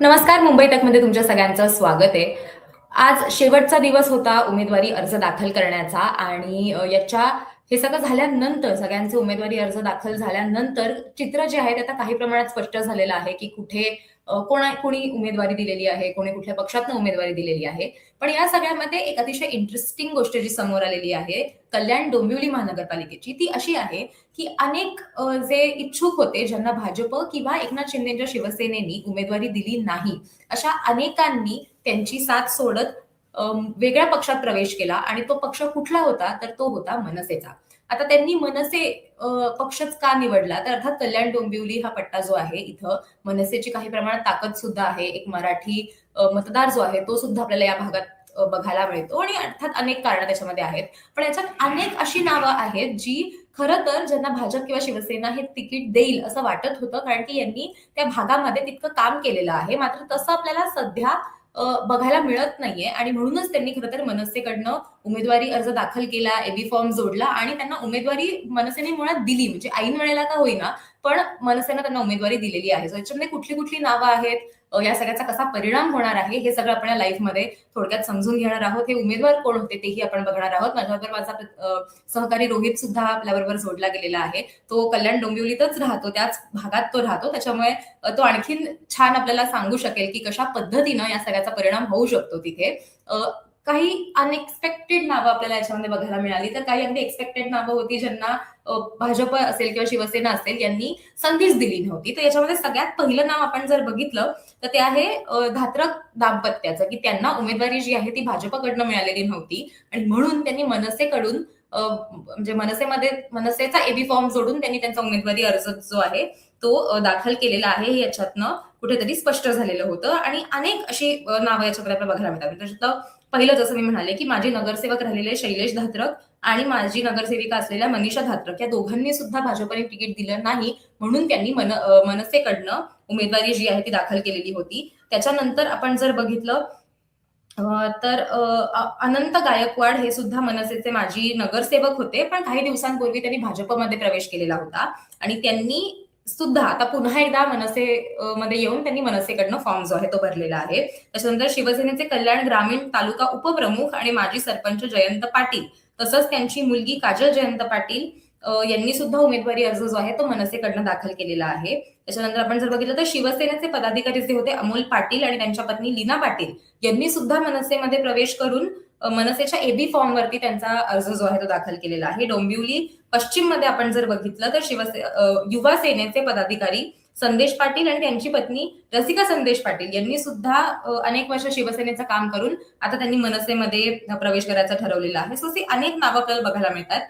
नमस्कार मुंबई तकमध्ये तुमच्या सगळ्यांचं स्वागत आहे. आज शेवटचा दिवस होता उमेदवारी अर्ज दाखल करण्याचा आणि याच्या हे सगळं झाल्यानंतर सगळ्यांचे उमेदवारी अर्ज दाखल झाल्यानंतर चित्र जे आहे ते आता काही प्रमाणात स्पष्ट झालेलं आहे की कुठे कोणा कोणी उमेदवारी दिलेली आहे कोणी कुठल्या पक्षातनं उमेदवारी दिलेली आहे. पण या सगळ्यामध्ये एक अतिशय इंटरेस्टिंग गोष्ट जी समोर आलेली आहे कल्याण डोंबिवली महानगरपालिकेची ती अशी आहे की अनेक जे इच्छुक होते ज्यांना भाजप किंवा एकनाथ शिंदेच्या शिवसेनेनी उमेदवारी दिली नाही अशा अनेकांनी त्यांची साथ सोडत वेगळ्या पक्षात प्रवेश केला आणि तो पक्ष कुठला होता तर तो होता मनसेचा. आता त्यांनी मनसे पक्षच का निवडला? तर अर्थात कल्याण डोंबिवली हा पट्टा जो आहे इथं मनसेची काही प्रमाणात ताकद सुद्धा आहे. एक मराठी मतदार जो आहे तो सुद्धा आपल्याला या भागात बघायला मिळतो. आणि अर्थात अनेक कारणं त्याच्यामध्ये आहेत. पण याच्यात अनेक अशी नावं आहेत जी खरं तर ज्यांना भाजप किंवा शिवसेना हे तिकीट देईल असं वाटत होतं कारण की यांनी त्या भागामध्ये तितकं काम केलेलं आहे. मात्र तसं आपल्याला सध्या बघायला मिळत नाहीये. आणि म्हणूनच त्यांनी खरं तर मनसेकडनं उमेदवारी अर्ज दाखल केला एबी फॉर्म जोडला आणि त्यांना उमेदवारी मनसेने मुळात दिली. म्हणजे ऐन वेळेला का होईना पण मनसेनं त्यांना उमेदवारी दिलेली आहे. सो याच्यामध्ये कुठली कुठली नावं आहेत? या सगळ्याचा कसा परिणाम होणार आहे हे सगळं आपण या थोडक्यात समजून घेणार आहोत. हे उमेदवार कोण होते तेही आपण बघणार आहोत. माझ्याबरोबर माझा सहकारी रोहित सुद्धा आपल्याबरोबर जोडला गेलेला आहे. तो कल्याण डोंबिवलीतच राहतो त्याच भागात तो राहतो. त्याच्यामुळे तो आणखीन छान आपल्याला सांगू शकेल की कशा पद्धतीनं या सगळ्याचा परिणाम होऊ शकतो तिथे. अ, काही अनएक्सपेक्टेड नावं आपल्याला याच्यामध्ये बघायला मिळाली. तर काही अगदी एक्सपेक्टेड नावं होती ज्यांना भाजप असेल किंवा शिवसेना असेल यांनी संधीच दिली नव्हती. तर याच्यामध्ये सगळ्यात पहिलं नाव आपण जर बघितलं तर ते आहे धात्रक दाम्पत्याचं की त्यांना उमेदवारी जी आहे ती भाजपकडनं मिळालेली नव्हती. आणि म्हणून त्यांनी मनसेकडून म्हणजे मनसेमध्ये मनसेचा एबी फॉर्म जोडून त्यांनी त्यांचा उमेदवारी अर्ज जो आहे तो दाखल केलेला आहे. हे याच्यातनं कुठेतरी स्पष्ट झालेलं होतं. आणि अनेक अशी नावं याच्याकडे आपल्याला बघायला मिळतात. म्हणजे पहिलं जसं मी म्हणाले की माझे नगरसेवक राहिलेले शैलेश धात्रक आणि माझी नगरसेविका असलेल्या मनीषा धात्रक या दोघांनी सुद्धा भाजपने तिकीट दिलं नाही म्हणून त्यांनी मन मनसेकडनं उमेदवारी जी आहे ती दाखल केलेली होती. त्याच्यानंतर आपण जर बघितलं तर अनंत गायकवाड हे सुद्धा मनसेचे माजी नगरसेवक होते पण काही दिवसांपूर्वी त्यांनी भाजपमध्ये प्रवेश केलेला होता. आणि त्यांनी सुद्धा आता पुन्हा एकदा मनसे मध्ये येऊन त्यांनी मनसेकडनं फॉर्म जो आहे तो भरलेला आहे. त्याच्यानंतर शिवसेनेचे कल्याण ग्रामीण तालुका उपप्रमुख आणि माजी सरपंच जयंत पाटील तसंच त्यांची मुलगी काजल जयंत पाटील यांनी सुद्धा उमेदवारी अर्ज जो आहे तो मनसेकडनं दाखल केलेला आहे. त्याच्यानंतर आपण जर बघितलं तर शिवसेनेचे पदाधिकारी जे होते अमोल पाटील आणि त्यांच्या पत्नी लीना पाटील यांनी सुद्धा मनसेमध्ये प्रवेश करून मनसेच्या एबी फॉर्मवरती त्यांचा अर्ज जो आहे तो दाखल केलेला आहे. डोंबिवली पश्चिममध्ये आपण जर बघितलं तर शिवसे युवा सेनेचे पदाधिकारी संदेश पाटील आणि त्यांची पत्नी रसिका संदेश पाटील यांनी सुद्धा अनेक वर्ष शिवसेनेचं काम करून आता त्यांनी मनसेमध्ये प्रवेश करायचं ठरवलेलं आहे. सो अनेक नावं आपल्याला बघायला मिळतात.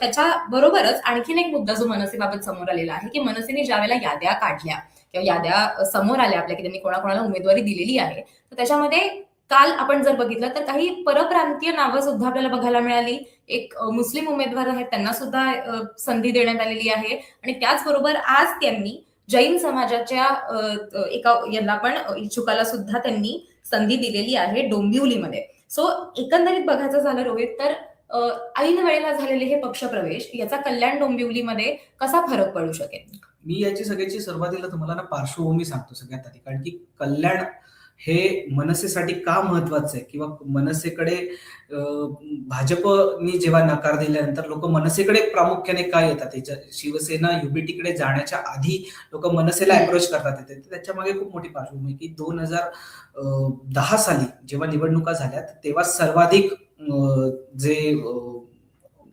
त्याच्या बरोबरच आणखीन एक मुद्दा जो मनसेबाबत समोर आलेला आहे की मनसेने ज्या वेळेला याद्या काढल्या किंवा याद्या समोर आल्या आपल्या की त्यांनी कोणाकोणाला उमेदवारी दिलेली आहे तर त्याच्यामध्ये काल आपण जर बघितलं तर काही परप्रांतीय नावं सुद्धा आपल्याला बघायला मिळाली. एक मुस्लिम उमेदवार आहेत त्यांना सुद्धा संधी देण्यात आलेली आहे. आणि त्याचबरोबर आज त्यांनी जैन समाजाच्या एका यांना पण इच्छुकाला सुद्धा त्यांनी संधी दिलेली आहे डोंबिवलीमध्ये. सो एकंदरीत बघायचं झालं रोहित तर ऐन वेळेला झालेले हे पक्षप्रवेश याचा कल्याण डोंबिवलीमध्ये कसा फरक पडू शकेल? मी याची सगळ्याची सुरुवातीला तुम्हाला ना पार्श्वभूमी सांगतो सगळ्यात आधी. कारण की कल्याण हे मनसेसाठी का महत्वाचं आहे? किंवा मनसेकडे भाजपनी जेव्हा नकार दिल्यानंतर लोक मनसेकडे प्रामुख्याने काय येतात? त्याच्या शिवसेना युबीटीकडे जाण्याच्या आधी लोक मनसेला. अप्रोच करतात येते तर त्याच्यामागे खूप मोठी पार्श्वभूमी की दोन हजार दहा साली जेव्हा निवडणुका झाल्या तेव्हा सर्वाधिक जे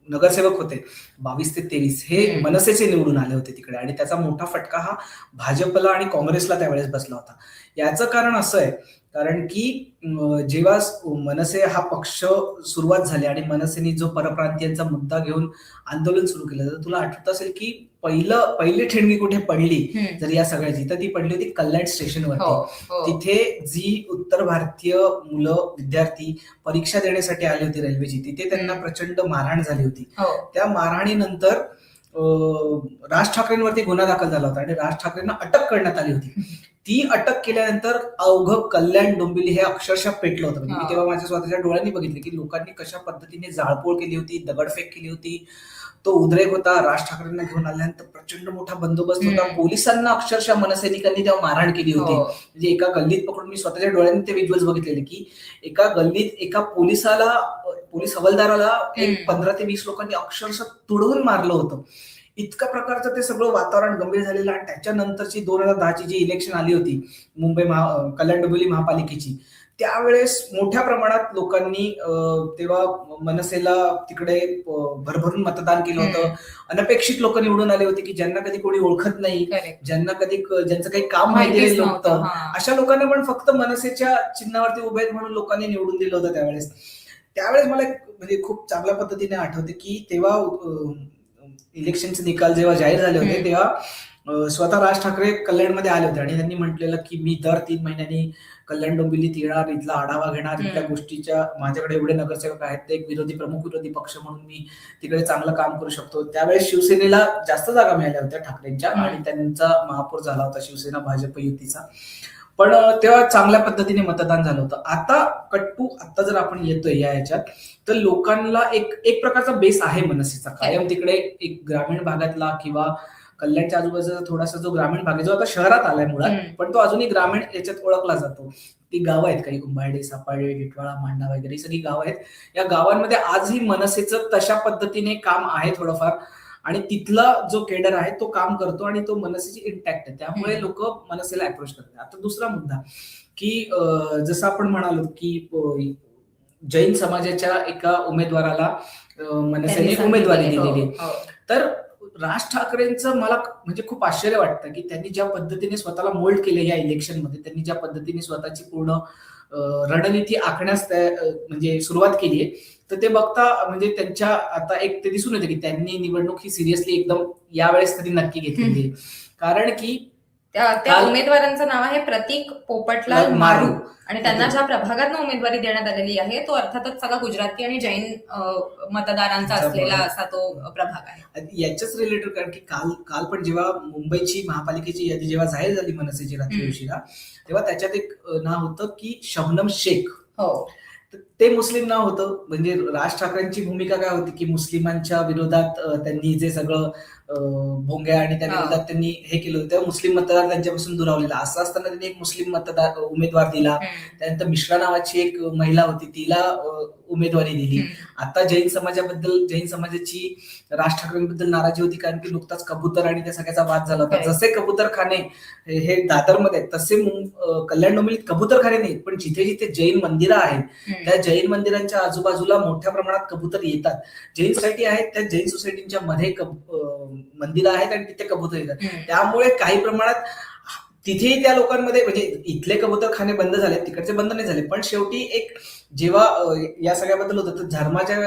नगरसेवक होते. बावीस ते तेवीस हे. मनसेचे निवडून आले होते तिकडे. आणि त्याचा मोठा फटका हा भाजपला आणि काँग्रेसला त्यावेळेस बसला होता. याचं कारण असं आहे कारण की जेव्हा मनसे हा पक्ष सुरुवात झाली आणि मनसेने जो परप्रांतीयांचा मुद्दा घेऊन आंदोलन सुरू केलं तर तुला आठवत असेल की पहिलं पहिली ठिणगी कुठे पडली. जर या सगळ्याची तर ती पडली होती कल्याण स्टेशनवरती. हो हो. तिथे जी उत्तर भारतीय मुलं विद्यार्थी परीक्षा देण्यासाठी आली होती रेल्वेची तिथे त्यांना. प्रचंड मारहाण झाली होती. हो. त्या मारहाणीनंतर राज ठाकरेंवरती गुन्हा दाखल झाला होता आणि राज ठाकरेंना अटक करण्यात आली होती. ती अटक केल्यानंतर अवघं कल्याण डोंबिवली हे अक्षरशः पेटलं होतं म्हणजे मी. तेव्हा माझ्या स्वतःच्या डोळ्यांनी बघितले की लोकांनी कशा पद्धतीने जाळपोळ केली होती दगडफेक केली होती तो उद्रेक होता राज ठाकरेंना घेऊन आल्यानंतर प्रचंड मोठा बंदोबस्त होता. पोलिसांना अक्षरशः मनसैनिकांनी तेव्हा मारहाण केली होती हो. म्हणजे एका गल्लीत पकडून मी स्वतःच्या डोळ्यांनी ते विज्युअल्स बघितलेले की एका गल्लीत एका पोलिसाला पोलीस हवालदाराला एक. पंधरा ते वीस लोकांनी अक्षरशः तुडवून मारलं होतं इतक्या प्रकारचं ते सगळं वातावरण गंभीर झालेलं आणि त्याच्यानंतरची दोन हजार दहाची जी इलेक्शन आली होती मुंबई महा कल्याण डोंबिवली महापालिकेची त्यावेळेस मोठ्या प्रमाणात लोकांनी तेव्हा मनसेला तिकडे भरभरून मतदान केलं होतं अनपेक्षित लोक निवडून आले होते की ज्यांना कधी कोणी ओळखत नाही. ज्यांना कधी ज्यांचं काही काम माहिती नव्हतं. अशा लोकांना पण फक्त मनसेच्या चिन्हावरती उभे आहेत म्हणून लोकांनी निवडून दिलं होतं त्यावेळेस त्यावेळेस मला म्हणजे खूप चांगल्या पद्धतीने आठवते की तेव्हा इलेक्शनचे निकाल जेव्हा जाहीर झाले होते. तेव्हा स्वतः राज ठाकरे कल्याणमध्ये आले होते आणि त्यांनी म्हटलेलं की मी दर तीन महिन्यांनी कल्याण डोंबिवलीत येणार इथला आढावा घेणार इथल्या. गोष्टीच्या माझ्याकडे एवढे नगरसेवक आहेत ते एक विरोधी प्रमुख विरोधी पक्ष म्हणून मी तिकडे चांगलं काम करू शकतो त्यावेळेस शिवसेनेला जास्त जागा मिळाल्या होत्या ठाकरेंच्या. आणि त्यांचा महापौर झाला होता शिवसेना भाजप युतीचा पण तेव्हा चांगल्या पद्धतीने मतदान झालं होतं. आता कट्टू आता जर आपण येतोय या याच्यात तर लोकांना एक एक प्रकारचा बेस आहे मनसेचा. कायम तिकडे एक ग्रामीण भागातला किंवा कल्याणच्या आजूबाजूचा थोडासा जो ग्रामीण भाग आहे जो आता शहरात आलाय मुळात. पण तो अजूनही ग्रामीण याच्यात ओळखला जातो. ती गावं आहेत काही कुंभारडे सापाळे टिटवाळा मांडा वगैरे ही सगळी गावं आहेत. या गावांमध्ये आजही मनसेचं तशा पद्धतीने काम आहे थोडंफार. आणि तिथला जो केडर आहे तो काम करतो आणि तो मनसेची इंटॅक्ट आहे त्यामुळे. लोक मनसेला अप्रोच करतात आता दुसरा मुद्दा की जसं आपण म्हणालो की जैन समाजाच्या एका उमेदवाराला मनसेने उमेदवारी दिलेली हो, आहे. हो. तर राज ठाकरेंचं मला म्हणजे खूप आश्चर्य वाटतं की त्यांनी ज्या पद्धतीने स्वतःला मोल्ड केले या इलेक्शनमध्ये त्यांनी ज्या पद्धतीने स्वतःची पूर्ण रणनीती आखण्यास म्हणजे सुरुवात केली आहे. तर ते बघता म्हणजे त्यांच्या आता एक ते दिसून येते की त्यांनी निवडणूक ही सिरियसली एकदम यावेळेस तरी नक्की घेतलेली आहे. कारण की त्या त्या काल- उमेदवारांचं नाव आहे प्रतीक पोपटलाल मारू. मारू आणि त्यांना ज्या प्रभागातनं उमेदवारी देण्यात आलेली आहे तो अर्थातच सगळा गुजराती आणि जैन अं, मतदारांचा असलेला. असा तो प्रभाग आहे आणि याच्याच रिलेटेड कारण की काल काल पण जेव्हा मुंबईची महापालिकेची यादी जेव्हा जाहीर झाली मनसेची रात्री हम्म. उशिरा तेव्हा त्याच्यात एक अं, नाव होतं की शबनम शेख हो तर ते मुस्लिम नाव होतं म्हणजे राज ठाकरेंची भूमिका काय होती की मुस्लिमांच्या विरोधात अं, त्यांनी जे सगळं भोंग्या आणि त्या हा. विरोधात त्यांनी हे केलं होतं तेव्हा मुस्लिम मतदार त्यांच्यापासून दुरावलेला असं असताना त्यांनी एक मुस्लिम मतदार उमेदवार दिला. त्यानंतर मिश्रा नावाची एक महिला होती तिला उमेदवारी दिली. आता जैन समाजाबद्दल जैन समाजाची राज ठाकरेंबद्दल नाराजी होती कारण की नुकताच कबूतर आणि त्या सगळ्याचा वाद झाला होता. जसे कबूतरखाने हे हे दादरमध्ये तसे कल्याण डोंबिवलीत कबूतरखाने नाहीत पण जिथे जिथे जैन मंदिरं आहेत. त्या जैन मंदिरांच्या आजूबाजूला मोठ्या प्रमाणात कबूतर येतात जैन सोसायटी आहेत त्या जैन सोसायटीच्या मध्ये मंदिरं आहेत आणि तिथे कबूतर येतात. त्यामुळे काही प्रमाणात तिथेही त्या लोकांमध्ये म्हणजे इथले कबूतरखाने बंद झाले तिकडचे बंद नाही झाले. पण शेवटी एक जेव्हा या सगळ्याबद्दल होतं तर धर्माच्या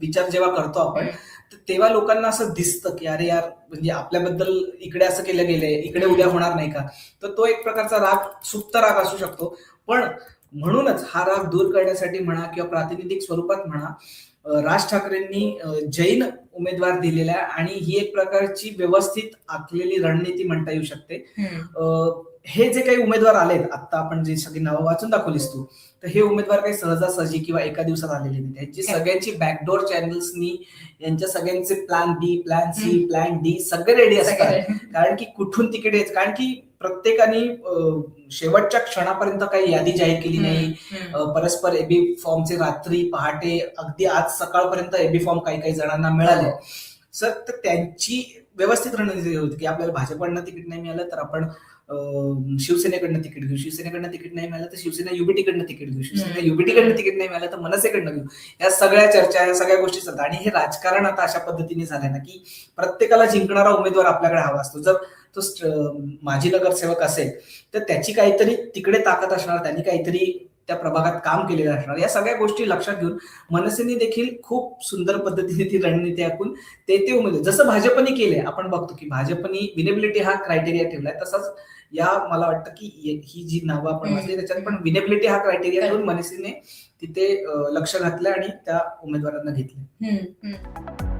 विचार जेव्हा करतो आपण तर तेव्हा लोकांना असं दिसतं की अरे यार म्हणजे आपल्याबद्दल इकडे असं केलं गेलंय इकडे उद्या होणार नाही का? तर तो एक प्रकारचा राग सुप्त राग असू शकतो. पण म्हणूनच हा राग दूर करण्यासाठी म्हणा किंवा प्रातिनिधिक स्वरूपात म्हणा राज ठाकरेंनी जैन उमेदवार दिलेला आहे आणि ही एक प्रकारची व्यवस्थित आखलेली रणनीती म्हणता येऊ शकते. हे जे काही उमेदवार आलेत आता आपण जी सगळी नावं वाचून दाखवलीस तू तर हे उमेदवार काही सहजासहजी किंवा एका दिवसात आलेले नाही त्यांची. सगळ्यांची बॅकडोर चॅनल्सनी यांच्या सगळ्यांचे plan B plan C. Plan D सगळे रेडी असतात. कारण की कुठून यायचं? कारण की प्रत्येकाने शेवटच्या क्षणापर्यंत काही यादी जाहीर केली नाही. परस्पर एबी फॉर्मचे रात्री पहाटे अगदी आज सकाळपर्यंत एबी फॉर्म काही काही जणांना मिळाले. सर तर त्यांची व्यवस्थित रणनीती होती की आपल्याला भाजपकडनं तिकीट नाही मिळालं तर आपण शिवसेनेकडनं तिकीट घेऊ. शिवसेनेकडनं तिकीट नाही मिळालं तर शिवसेना युबीटीकडनं तिकीट घेऊ. शिवसेना. युबीटीकडनं तिकीट नाही मिळालं तर मनसेकडनं घेऊ. या सगळ्या चर्चा या सगळ्या गोष्टी चालतात. आणि हे राजकारण आता अशा पद्धतीने झालंय ना की प्रत्येकाला जिंकणारा उमेदवार आपल्याकडे हवा असतो. जर तो माजी नगरसेवक असेल तर त्याची काहीतरी तिकडे ताकद असणार त्यांनी काहीतरी त्या प्रभागात काम केलेलं असणार. या सगळ्या गोष्टी लक्षात घेऊन मनसेने देखील खूप सुंदर पद्धतीने ती रणनीती आखून ते ते उमेदवार जसं भाजपने केलंय आपण बघतो की भाजपने विनेबिलिटी हा क्रायटेरिया ठेवलाय तसाच या मला वाटतं की ही जी नावं आपण वाचली त्याच्यात पण विनेबिलिटी हा क्रायटेरिया ठेवून मनसेने तिथे लक्ष घातलं आणि त्या उमेदवारांना घेतलं.